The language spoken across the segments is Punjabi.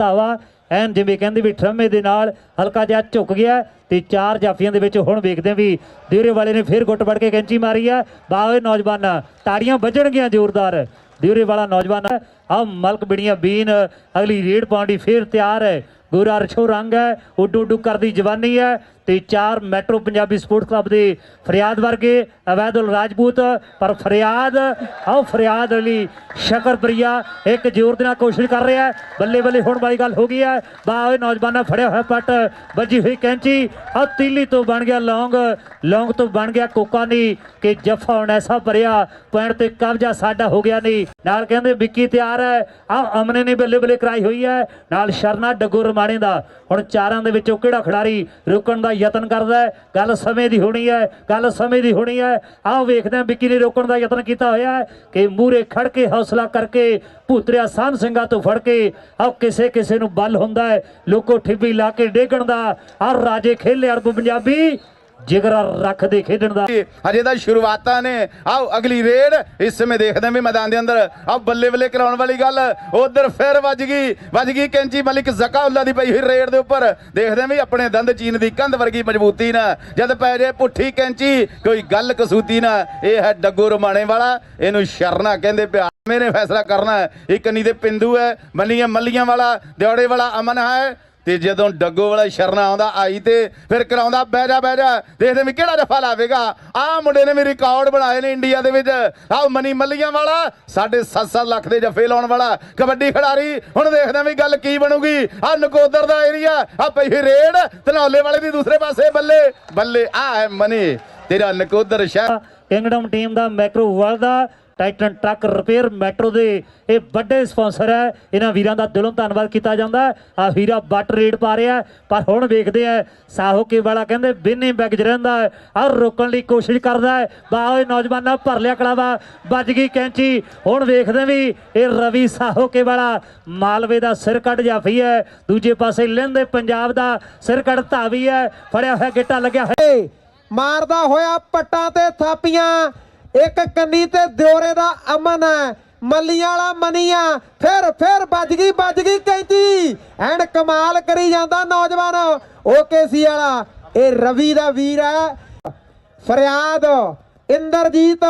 ਧਾਵਾ ਐਨ ਜਿਵੇਂ ਕਹਿੰਦੇ ਵੀ ਠਰਮੇ ਦੇ ਨਾਲ ਹਲਕਾ ਜਿਹਾ ਝੁਕ ਗਿਆ ਤੇ ਚਾਰ ਜਾਫੀਆਂ ਦੇ ਵਿੱਚ ਹੁਣ ਵੇਖਦੇ ਵੀ ਦੇਰੇ ਵਾਲੇ ਨੇ ਫੇਰ ਗੁੱਟ ਵੜ ਕੇ ਕੈਂਚੀ ਮਾਰੀ ਆ। ਬਾਵੇ ਨੌਜਵਾਨ, ਤਾੜੀਆਂ ਵੱਜਣਗੀਆਂ ਜ਼ੋਰਦਾਰ। ਦਿਉਰੇ ਵਾਲਾ ਨੌਜਵਾਨ ਆ ਮਲਕ ਬਿੜੀਆਂ ਬੀਨ, ਅਗਲੀ ਰੇਡ ਪਾਉਣ ਦੀ ਫੇਰ ਤਿਆਰ ਹੈ। ਗੋਰਾ ਰਛੋ ਰੰਗ ਹੈ, ਉੱਡੂ ਉੱਡੂ ਕਰਦੀ ਜਵਾਨੀ ਹੈ ਤੇ ਚਾਰ ਮੈਟਰੋ ਪੰਜਾਬੀ ਸਪੋਰਟਸ ਕਲੱਬ ਦੇ ਫਰਿਆਦ ਵਰਗੇ ਅਵੈਦੁਲ ਰਾਜਪੂਤ, ਪਰ ਫਰਿਆਦ ਆਓ ਫਰਿਆਦ ਅਲੀ ਸ਼ਕਰਪ੍ਰਿਆ ਇੱਕ ਜ਼ੋਰ ਦੇ ਨਾਲ ਕੋਸ਼ਿਸ਼ ਕਰ ਰਿਹਾ ਹੈ। ਬੱਲੇ ਬੱਲੇ ਹੋਣ ਵਾਲੀ ਗੱਲ ਹੋ ਗਈ ਹੈ। ਬਾ ਓਏ ਨੌਜਵਾਨਾਂ, ਫੜਿਆ ਹੋਇਆ ਪੱਟ, ਵੱਜੀ ਹੋਈ ਕੈਂਚੀ ਆ ਤੀਲੀ ਤੋਂ ਬਣ ਗਿਆ ਲੌਂਗ ਲੌਂਗ ਤੋਂ ਬਣ ਗਿਆ ਕੋਕਾ ਨਹੀਂ ਕਿ ਜਫਾ ਹੁਣ ਐਸਾ ਭਰਿਆ, ਪੁਆਇੰਟ ਤੇ ਕਬਜ਼ਾ ਸਾਡਾ ਹੋ ਗਿਆ ਨਹੀਂ ਨਾਲ ਕਹਿੰਦੇ, ਵਿੱਕੀ ਤਿਆਰ ਹੈ। ਆ ਅਮਨੇ ਨੇ ਬੱਲੇ ਬੱਲੇ ਕਰਾਈ ਹੋਈ ਹੈ। ਨਾਲ ਸ਼ਰਨਾ ਡੱਗੂ ਰਮਾਣੇ ਦਾ। ਹੁਣ ਚਾਰਾਂ ਦੇ ਵਿੱਚੋਂ ਕਿਹੜਾ ਖਿਡਾਰੀ ਰੋਕਣ ਦਾ ਯਤਨ ਕਰਦਾ ਹੈ? ਗੱਲ ਸਮੇਂ ਦੀ ਹੋਣੀ ਹੈ। ਗੱਲ ਸਮੇਂ ਦੀ ਹੋਣੀ ਹੈ। ਆਹ ਵੇਖਦੇ ਹਾਂ ਵਿੱਕੀ ਨੇ ਰੋਕਣ ਦਾ ਯਤਨ ਕੀਤਾ ਹੋਇਆ ਹੈ ਕਿ ਮੂਰੇ ਖੜ ਕੇ ਹੌਸਲਾ ਕਰਕੇ ਭੂਤਰਿਆ ਸਾਹਮ ਸਿੰਘਾਂ ਤੋਂ ਫੜ ਕੇ ਆਓ ਕਿਸੇ ਕਿਸੇ ਨੂੰ ਬਲ ਹੁੰਦਾ ਹੈ। ਲੋਕੋ ਠਿੱਬੀ ਲਾ ਕੇ ਡੇਗਣ ਦਾ। ਆ ਰਾਜੇ ਖੇਲੇ ਅਰਬ ਪੰਜਾਬੀ ਜਿਗਰਾ ਰੱਖਦੇ ਖੇਡਣ ਦਾ। ਹਜੇ ਤਾਂ ਸ਼ੁਰੂਆਤਾਂ ਨੇ। ਆਓ ਅਗਲੀ ਰੇਡ। ਇਸ ਸਮੇਂ ਦੇਖਦੇ ਹਾਂ ਵੀ ਮੈਦਾਨ ਦੇ ਅੰਦਰ ਆ ਬੱਲੇ ਬੱਲੇ ਕਰਾਉਣ ਵਾਲੀ ਗੱਲ। ਉਧਰ ਫਿਰ ਵੱਜ ਗਈ ਵੱਜ ਗਈ ਕੈਂਚੀ ਮਲਿਕ ਜ਼ਕਾਉੱਲਾ ਦੀ ਪਈ ਹੋਈ ਰੇਡ ਦੇ ਉੱਪਰ। ਦੇਖਦੇ ਹਾਂ ਵੀ ਆਪਣੇ ਦੰਦ ਚੀਨ ਦੀ ਕੰਧ ਵਰਗੀ ਮਜ਼ਬੂਤੀ ਨਾ ਜਦ ਪੈ ਜੇ ਪੁੱਠੀ ਕੈਂਚੀ, ਕੋਈ ਗੱਲ ਕਸੂਤੀ ਨਾ ਇਹ ਹੈ ਡੱਗੂ ਰਮਾਣੇ ਵਾਲਾ। ਇਹਨੂੰ ਸ਼ਰਨਾ ਕਹਿੰਦੇ ਪਿਆ। ਮੈਨੇ ਫੈਸਲਾ ਕਰਨਾ ਹੈ। ਇੱਕ ਨੀ ਦੇ ਪਿੰਦੂ ਹੈ। ਮੱਲੀਆਂ ਮੱਲੀਆਂ ਵਾਲਾ ਦਿਉੜੇ ਵਾਲਾ ਅਮਨ ਹੈ। ਤੇ ਜਦੋਂ ਡੱਗੋ ਵਾਲਾ ਸ਼ਰਨਾ ਆਉਂਦਾ, ਆਈ ਤੇ ਫਿਰ ਕਰਾਉਂਦਾ, ਬਹਿ ਜਾ ਬਹਿ ਜਾ, ਦੇਖਦੇ ਵੀ ਕਿਹੜਾ ਜਫਾ ਲਾਵੇਗਾ। ਆਹ ਮੁੰਡੇ ਨੇ ਵੀ ਰਿਕਾਰਡ ਬਣਾਏ ਨੇ ਇੰਡੀਆ ਦੇ ਵਿੱਚ। ਆਹ ਮਨੀ ਮੱਲੀਆਂ ਵਾਲਾ ਸਾਡੇ 7-7 ਲੱਖ ਦੇ ਜਫੇ ਲਾਉਣ ਵਾਲਾ, ਕਬੱਡੀ ਖਿਡਾਰੀ। ਹੁਣ ਦੇਖਦੇ ਵੀ ਗੱਲ ਕੀ ਬਣੂਗੀ। ਆਹ ਨਕੋਦਰ ਦਾ ਏਰੀਆ ਆ ਪਈ ਹੋਈ ਰੇਡ, ਧਨੌਲੇ ਵਾਲੇ ਦੀ ਦੂਸਰੇ ਪਾਸੇ, ਬੱਲੇ ਬੱਲੇ ਆ ਹੈ ਮਨੀ, ਤੇਰਾ ਨਕੋਦਰ ਸ਼ਹਿਰ। ਕਿੰਗਡਮ ਟੀਮ ਦਾ macro world titan truck repair metro ਦੇ ਇਹ ਵੱਡੇ ਸਪਾਂਸਰ ਹੈ। ਇਹਨਾਂ ਵੀਰਾਂ ਦਾ ਦਿਲੋਂ ਧੰਨਵਾਦ ਕੀਤਾ ਜਾਂਦਾ ਆ ਵੀਰਾ ਬੱਟ ਰੇਡ ਪਾ ਰਿਹਾ ਹੈ, ਪਰ ਹੁਣ ਵੇਖਦੇ ਆ ਸਾਹੋਕੇ ਵਾਲਾ ਕਹਿੰਦੇ ਬਿੰਨੀ ਬੈਗ ਰਹਿੰਦਾ ਆ ਰੋਕਣ ਲਈ ਕੋਸ਼ਿਸ਼ ਕਰਦਾ ਹੈ। ਬਾ ਨੌਜਵਾਨਾਂ ਭਰ ਲਿਆ ਕਲਾਵਾ ਵੱਜ ਗਈ ਕੈਂਚੀ। ਹੁਣ ਵੇਖਦੇ ਵੀ ਇਹ ਰਵੀ ਸਾਹੋਕੇ ਵਾਲਾ ਮਾਲਵੇ ਦਾ ਸਿਰ ਕੱਢ ਜਾਫੀ ਹੈ। ਦੂਜੇ ਪਾਸੇ ਲਹਿੰਦੇ ਪੰਜਾਬ ਦਾ ਸਿਰ ਕੱਢ ਧਾਵੀ ਹੈ। ਫੜਿਆ ਹੋਇਆ ਗਿੱਟਾ ਲੱਗਿਆ ਹੋਇਆ। ਮਾਰਦਾ ਹੋਇਆ ਪੱਟਾਂ ਤੇ ਥਾਪੀਆਂ। ਇੱਕ ਕੰਨੀ ਤੇ ਦਿਓਰੇ ਦਾ ਅਮਨ ਹੈ ਮੱਲੀਆਂ ਵਾਲਾ ਮਨੀਆ, ਫਿਰ ਫਿਰ ਵੱਜ ਗਈ ਵੱਜ ਗਈ ਕੈਂਚੀ। ਐਂਡ ਕਮਾਲ ਕਰੀ ਜਾਂਦਾ ਨੌਜਵਾਨ ਓਕੇ ਸੀ ਵਾਲਾ। ਇਹ ਰਵੀ ਦਾ ਵੀਰ ਹੈ। ਫਰਿਆਦ, ਇੰਦਰਜੀਤ,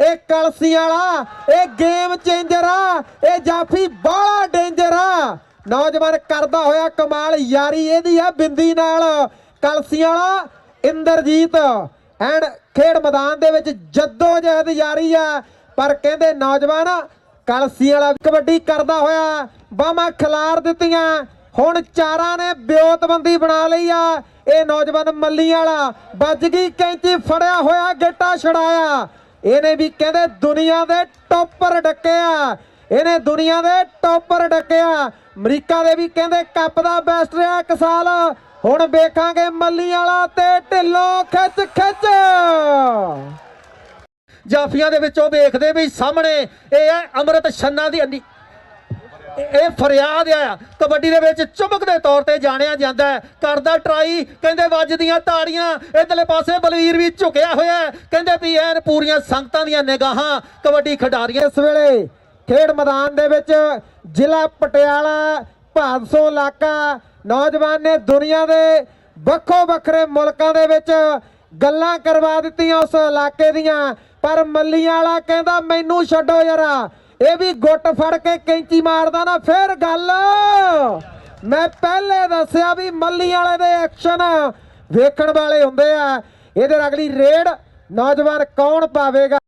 ਇਹ ਕਲਸੀ ਵਾਲਾ, ਇਹ ਗੇਮ ਚੇਂਜਰ ਆ, ਇਹ ਜਾਫੀ ਬਾਹਲਾ ਡੇਂਜਰ ਆ। ਨੌਜਵਾਨ ਕਰਦਾ ਹੋਇਆ ਕਮਾਲ, ਯਾਰੀ ਇਹਦੀ ਆ ਬਿੰਦੀ ਨਾਲ। ਕਲਸੀ ਵਾਲਾ, ਇੰਦਰਜੀਤ ਐਂਡ ਖੇਡ ਮੈਦਾਨ ਦੇ ਵਿੱਚ ਜੱਦੋ ਜਹਿਦ ਜਾਰੀ ਆ, ਪਰ ਕਹਿੰਦੇ ਨੌਜਵਾਨ ਕਲਸੀ ਵਾਲਾ ਕਬੱਡੀ ਕਰਦਾ ਹੋਇਆ, ਬਾਹਾਂ ਖਿਲਾਰ ਦਿੱਤੀਆਂ। ਹੁਣ ਚਾਰਾਂ ਨੇ ਬਿਓਤਬੰਦੀ ਬਣਾ ਲਈ ਆ। ਇਹ ਨੌਜਵਾਨ ਮੱਲੀ ਵਾਲਾ ਵੱਜ ਗਈ ਕੈਂਚੀ, ਫੜਿਆ ਹੋਇਆ, ਗੇਟਾ ਛੜਾਇਆ ਇਹਨੇ ਵੀ ਕਹਿੰਦੇ ਦੁਨੀਆ ਦੇ ਟੌਪਰ ਡੱਕਿਆ ਇਹਨੇ ਦੁਨੀਆ ਦੇ ਟੌਪਰ ਡੱਕਿਆ ਅਮਰੀਕਾ ਦੇ ਵੀ ਕਹਿੰਦੇ ਕੱਪ ਦਾ ਬੈਸਟ ਰਿਹਾ, ਇੱਕ ਸਾਲ। ਹੁਣ ਵੇਖਾਂਗੇ ਮੱਲੀ ਵਾਲਾ ਤੇ ਢਿੱਲੋਂ ਖਿੱਚ ਖਿੱਚ। ਜਾਫੀਆਂ ਦੇ ਵਿੱਚੋਂ ਵੇਖਦੇ ਵੀ ਸਾਹਮਣੇ ਇਹ ਹੈ ਅੰਮ੍ਰਿਤ ਛੰਨਾ ਦੀ ਅੰਨੀ ਇਹ ਫਰਿਆਦ ਆ। ਕਬੱਡੀ ਦੇ ਵਿੱਚ ਚੁੰਬਕ ਦੇ ਤੌਰ ਤੇ ਜਾਣਿਆ ਜਾਂਦਾ ਹੈ। ਕਰਦਾ ਟਰਾਈ, ਕਹਿੰਦੇ ਵੱਜਦੀਆਂ ਤਾੜੀਆਂ, ਇਧਰਲੇ ਪਾਸੇ ਬਲਵੀਰ ਵੀ ਝੁਕਿਆ ਹੋਇਆ ਕਹਿੰਦੇ ਵੀ ਐਨ ਪੂਰੀਆਂ ਸੰਗਤਾਂ ਦੀਆਂ ਨਿਗਾਹਾਂ ਕਬੱਡੀ ਖਿਡਾਰੀਆਂ ਇਸ ਵੇਲੇ ਖੇਡ ਮੈਦਾਨ ਦੇ ਵਿੱਚ ਜ਼ਿਲ੍ਹਾ ਪਟਿਆਲਾ, ਭਾਦਸੋਂ ਇਲਾਕਾ ਨੌਜਵਾਨ ਨੇ ਦੁਨੀਆ ਦੇ ਵੱਖੋ ਵੱਖਰੇ ਮੁਲਕਾਂ ਦੇ ਵਿੱਚ ਗੱਲਾਂ ਕਰਵਾ ਦਿੱਤੀਆਂ ਉਸ ਇਲਾਕੇ ਦੀਆਂ, ਪਰ ਮੱਲੀਆਂ ਵਾਲਾ ਕਹਿੰਦਾ, ਮੈਨੂੰ ਛੱਡੋ ਯਾਰਾ। ਇਹ ਵੀ ਗੁੱਟ ਫੜ ਕੇ ਕੈਂਚੀ ਮਾਰਦਾ ਨਾ, ਫੇਰ ਗੱਲ। ਮੈਂ ਪਹਿਲੇ ਦੱਸਿਆ ਵੀ ਮੱਲੀ ਵਾਲੇ ਦੇ ਐਕਸ਼ਨ ਵੇਖਣ ਵਾਲੇ ਹੁੰਦੇ ਆ। ਇਹਦੇ ਅਗਲੀ ਰੇਡ ਨੌਜਵਾਨ ਕੌਣ ਪਾਵੇਗਾ?